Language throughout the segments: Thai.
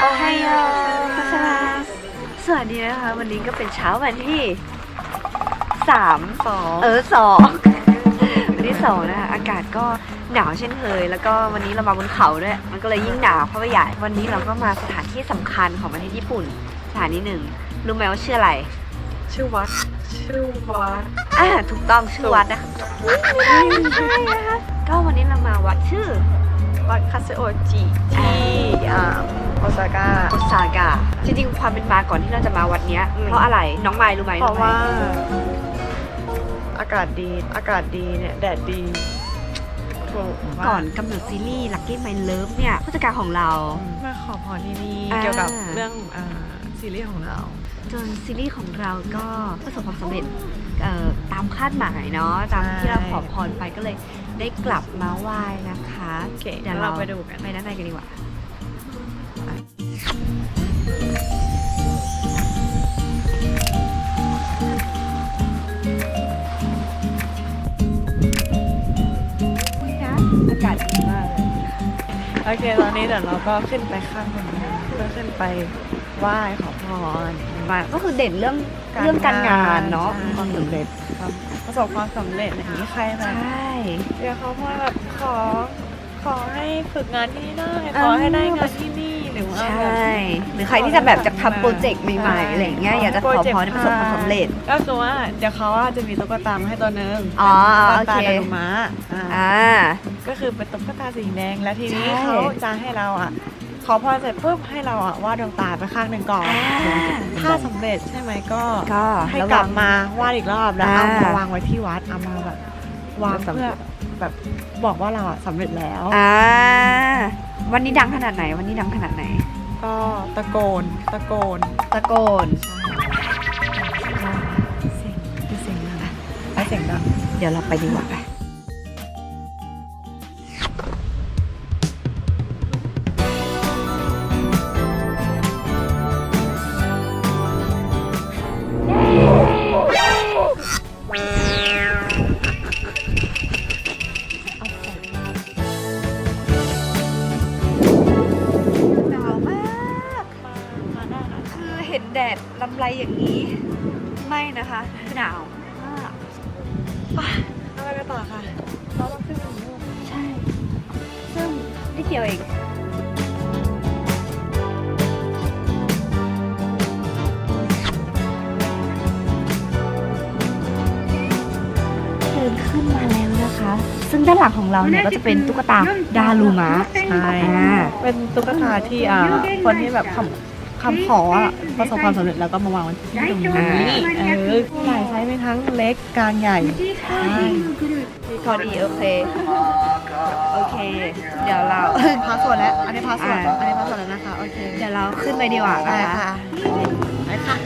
โอไฮโอพัชราสวัสดีนะคะ วันนี้ก็เป็นเช้าวันที่สามสองเออสองวันที่สองนะคะอากาศก็หนาวเช่นเคย แล้วก็วันนี้เรามาบนเขาด้วย มันก็เลยยิ่งหนาวเข้าไปใหญ่ วันนี้เราก็มาสถานที่สำคัญของประเทศญี่ปุ่น สถานที่หนึ่งรู้ไหมว่าชื่ออะไร ชื่อวัด ชื่อวัด อ่าถูกต้องชื่อวัดนะคะอุ๊ยไม่ได้ไม่ใช่นะคะก็วันนี้เรามาวัดชื่อ วัดคาเซโอจิที่อ่า โอซาก้า โอซากะจริงๆ ความเป็นมาก่อนที่เราจะมาวัดเนี้ย อืม เพราะอะไรน้องไมล์รู้ไหมเพราะว่าน้องไมล์อากาศดี อากาศดีเนี่ย แดดดีถูกว่าก่อนกำเนิดซีรีส์ Lucky My Love เนี่ยผู้จัดการของเรา มาขอพรที่นี่อ่า เกี่ยวกับเรื่องอ่าซีรีส์ของเรา จนซีรีส์ของเราก็ประสบความสำเร็จเอ่อตามคาดหมายเนาะตามที่เราขอพรไปก็เลยได้กลับมาไหว้นะคะโอเคเดี๋ยวเราเราไปดูกัน ไปด้านในกันดีกว่า โอเคตอนนี้เดี๋ยวเราก็ขึ้นไปข้างบนนะเพื่อขึ้นไปไหว้ขอพรมาก็คือเด่นเรื่องเรื่องการงานเนาะใช่ความสำเร็จครับประสบความสำเร็จอย่างนี้ใครแบบใช่เดี๋ยวเขามาแบบขอขอให้ฝึกงานที่นี่ได้อ่าขอให้ได้งานที่นี่ห รือว่า ใชแบบ่หรือใครที่จะแบบจะทำโปรเจกต์ใหม่ๆอะไรอย่างเงี้ยอยากจะขอพรให้ประสบความสำเร็จ ก็คือว่าเดี๋ยวเขาว่าจะมีตุ๊กตามาให้ตัวหนึงอ๋อตุ๊กตาโอเค ดารุมะอ่า อ่า ก็คือเป็นตุ๊กตาสีแดงแล้วทีนี้ใช่ เขาจะให้เราอะ ขอพรเสร็จปุ๊บให้เราอะวาดดวงตาไปข้างหนึ่งก่อน อ่าถ้าสำเร็จใช่ไหมก็ ก็ให้ระกวัลังบมาวาดอีกรอบแล้วอ่าเอามาวางไว้ที่วัดเอามาแบบวางสำเร็จเพื่อแบบบอกว่าเราอะสำเร็จแล้ว อ่า วันนี้ดังขนาดไหน วันนี้ดังขนาดไหน ก็ตะโกนตะโกนตะโกนเสียงคือเสียงดังไปเสียงดัง เดี๋ยวเราไปดีกว่าไป อย่างนี้ ไม่นะคะคือหนาวมากเอาไปกันต่อค่ะเราต้องขึ้นไปนู่นใช่ ซึ่งนิดเดียวเองเดินขึ้นมาแล้วนะคะ ซึ่งด้านหลังของเราเนี่ยก็จะเป็นตุ๊กตาดารูมะใช่อ่าเป็นตุ๊กตาที่อ่าคนที่แบบคำ คำขออะประสบความสำเร็จแล้วก็มาวางไว้ที่ตรงนี้เออหลายไซส์มีทั้งเล็กกลางใหญ่ใช่พอดีโอเค โอเค เดี๋ยวเรา พาสส่วนแล้ว อันนี้พาสส่วนอ่า อันนี้พาสส่วนแล้วนะคะ โอเค เดี๋ยวเราขึ้นไปดีกว่าไปนะคะ ค่ะ ไปค่ะ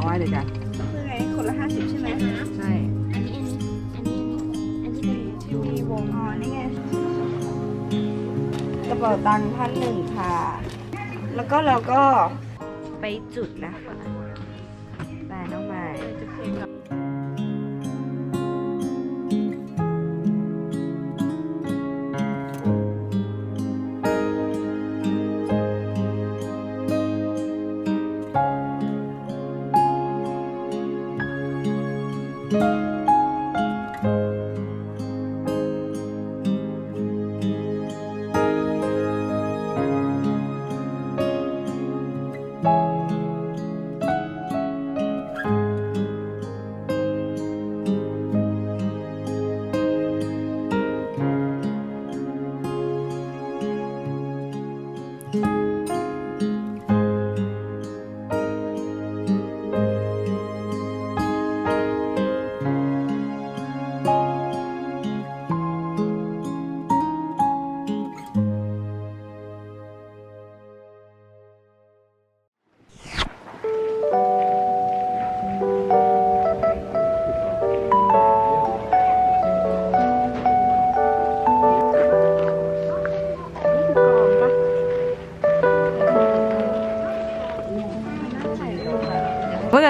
ถามว่าเดี๋ยวกันคือไงคนละห้าสิบใช่ไหมใช่ที่มีวงอ๋อนี่ไงกระเป๋าตังค์พันหนึ่งค่ะ แล้วก็เราก็ไปจุดนะคะ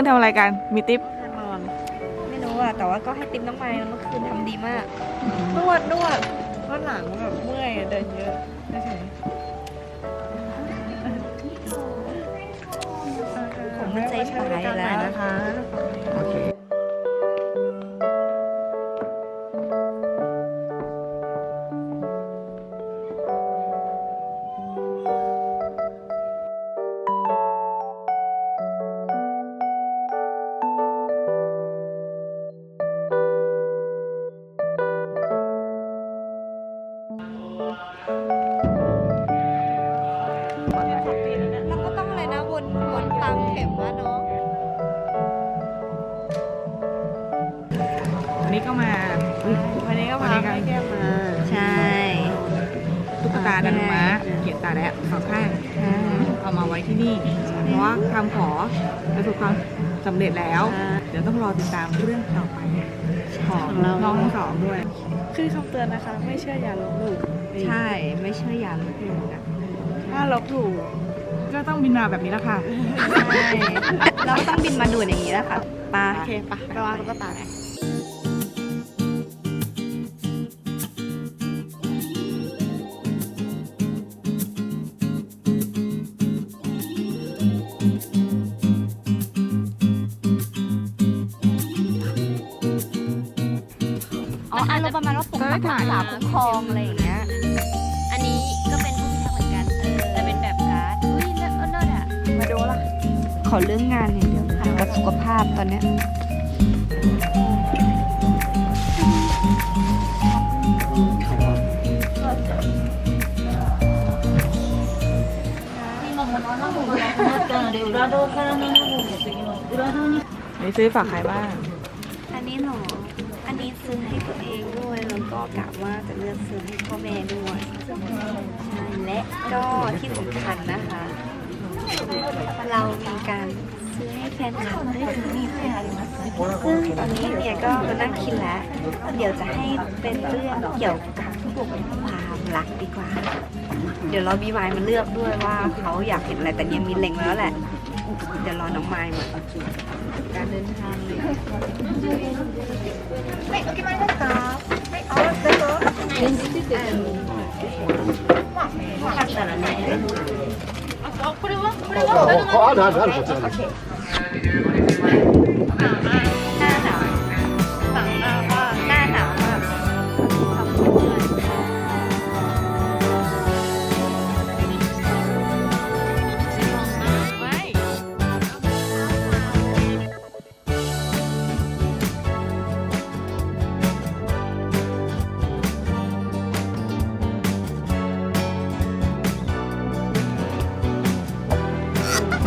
อคืนทำอะไรกัน มีติ๊บนอน ไม่รู้อะ แต่ว่าก็ให้ติ๊มน้องไม้เมื่อคืนทำดีมากนวดนวดเพราะหลังแบบเมื่อยเดินเยอะเฉยผมมันใจฉายอยู่แล้วนะคะ วันนี้ก็วันมานี้ก็ให้แก้มมาใช่ ตุ๊กตาดันม้าเขียนตาแล้วสองข้างเอามาไว้ที่นี่ เพราะว่าคำขอประสบความสำเร็จแล้ว เดี๋ยวต้องรอติดตามเรื่องต่อไปของน้องทั้งสองด้วยคือคำเตือนนะคะ ไม่เชื่ออย่าลบหลู่ใช่ไม่เชื่ออย่าลบหลู่นะถ้าลบหลู่ก็ต้องบินมาแบบนี้แล้วค่ะใช่เราก็ต้องบินมาดูดอย่างนี้แล้วค่ะปลาโอเคปะไปวางตุ๊กตาเนี่ย อ๋ออารมณ์ประมาณว่าปกปักรักษาคุ้มครองอะไรอย่างเงี้ย อันนี้ก็เป็นผู้พิทักษ์เหมือนกันแต่เป็นแบบการ์ดอุ้ยเลิศเลิศอะ มาดูละขอเรื่องงานอย่างเดียวค่ะกับสุขภาพตอนเนี้ยนี่ซื้อฝากใครบ้าง ซื้อให้ตัวเองด้วยแล้วก็กะว่าจะเลือกซื้อให้พ่อแม่ด้วยใช่และก็ที่สำคัญนะคะ เรามีการซื้อให้แฟนคลับด้วยค่ะซึ่งตอนนี้เนี่ยก็มานั่งคิดแล้วเดี๋ยวจะให้เป็นเรื่องเกี่ยวกับความรักดีกว่า เดี๋ยวเรามีไม้มาเลือกด้วยว่าเขาอยากเห็นอะไรแต่เนี่ยมีเล็งไว้แล้วแหละ เดี๋ยวรอน้องไม้มา การเดินทางเลย あるあるあるこち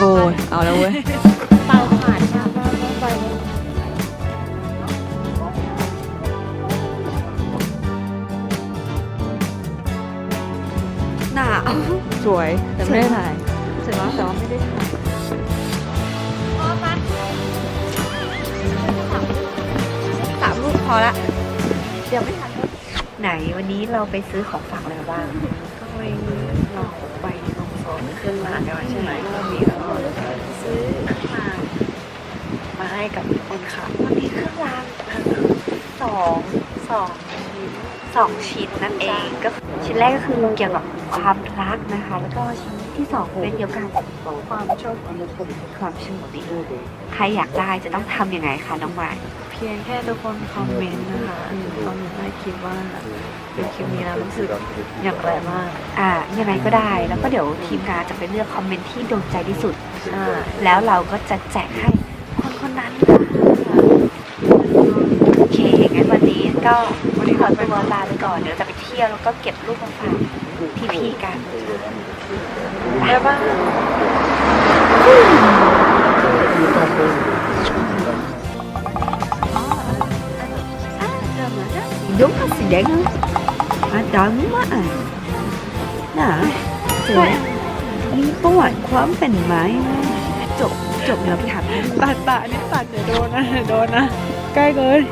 อ้ยเอาแล้วเว้ยเตาผ่านค่ะหนาวสวยแต่ไม่ได้ถ่ายสวยมากแต่ว่าไม่ได้ถ่ายสามรูปพอละ เดี๋ยวไม่ทันไหนวันนี้เราไปซื้อของฝากอะไรบ้างก็ไปลองไปลองสอ นขึ้นมากันใช่ไหมก็มีแล้วก็ซื้ออาหามาให้กับคนขับวันนี้เครื่องรางสองสองชิ้นสองชิ้นนั่นเองก็ชิ้นแรกก็คือเกี่ยวกับความรักนะคะ แล้วก็ชิ้นที่สองเป็นเกี่ยวกับความโชคดีความโชคดีใครอยากได้จะต้องทำยังไงคะน้องไม้เียงแค่ทุกคนคอมเมนต์นะคะคอมเมนต์ใต้คิดว่าเป็นคิวนี้แล้วรู้สึกอย่างไรมากอ่ายังไงก็ได้แล้วก็เดี๋ยวทีมงานจะไปเลือกคอมเมนต์ที่โดนใจที่สุดอ่าแล้วเราก็จะแจกให้คนคนนั้นค่ะโอเคงั้นวันนี้ก็วันนี้ขอตัวลาไปก่อนเดี๋ยวจะไปเที่ยวแล้วก็เก็บรูปมาฝากพี่ๆกันบ๊ายบ้าย vậy đó à, trời quá à nè thì nhưng có ngoại khóm phần mãi chụp chụp lập thật bạn bạn đến bạn để đồ nè đồ nè cay rồi